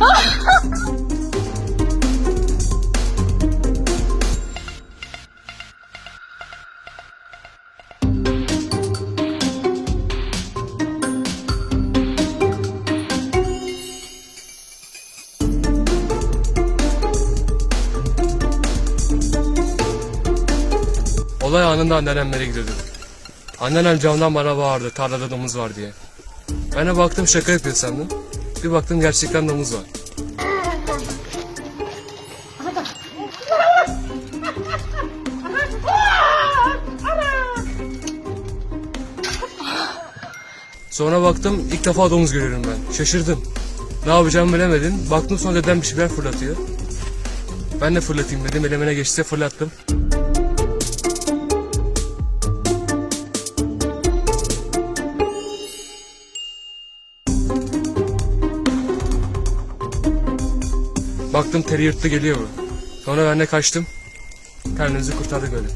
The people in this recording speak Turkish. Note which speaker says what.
Speaker 1: 아! Olay anında anneannemlere gidiyordum. Anneannem camdan bana bağırdı tarlada domuz var diye. Ben de baktım şaka yapıyor sandım. Bir baktım gerçekten domuz var. Sonra baktım ilk defa domuz görüyorum ben. Şaşırdım. Ne yapacağımı bilemedim. Baktım sonra dedem bir şeyler fırlatıyor. Ben de fırlatayım dedim. Elemene geçti fırlattım. Baktım teri yırttı geliyor bu. Sonra ben de kaçtım. Kendimizi kurtardık öyle.